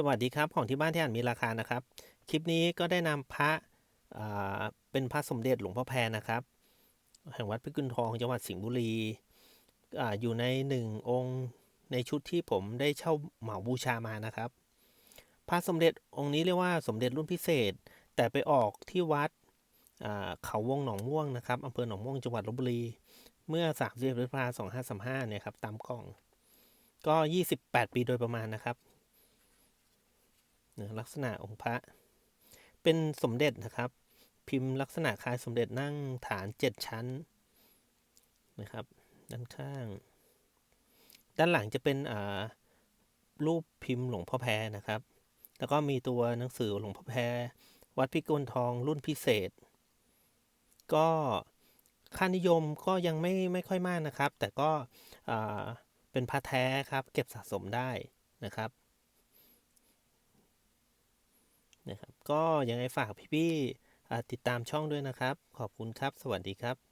สวัสดีครับของที่บ้านที่อ่านมีราคานะครับ คลิปนี้ก็ได้นำพระเป็นพระสมเด็จหลวงพ่อแพรนะครับ แห่งวัดพิกุลทองจังหวัดสิงห์บุรีออยู่ในหนึ่งองค์ในชุดที่ผมได้เช่าเหมาบูชามานะครับ พระสมเด็จองค์นี้เรียกว่าสมเด็จรุ่นพิเศษ แต่ไปออกที่วัดเขาวงหนองม่วงนะครับอำเภอหนองม่วงจังหวัดลบบุรี เมื่อ30พฤษภาคม2535เนี่ยครับตามกล่อง ก็ 28 ปีโดยประมาณนะครับ นะลักษณะองค์พระ เป็นสมเด็จนะครับ พิมพ์ลักษณะคล้ายสมเด็จนั่งฐานเจ็ดชั้นนะครับ ด้านข้าง ด้านหลังจะเป็นอ่ารูปพิมพ์หลวงพ่อแพรนะครับ แล้วก็มีตัวหนังสือหลวงพ่อแพรวัดพิกลทองรุ่นพิเศษ ก็ค่านิยมก็ยังไม่ไม่ค่อยมากนะครับ แต่ก็อ่าเป็นพระแท้ครับ เก็บสะสมได้นะครับ นะครับ ก็ยังไงฝากพี่ๆติดตามช่องด้วยนะครับ ขอบคุณครับ สวัสดีครับ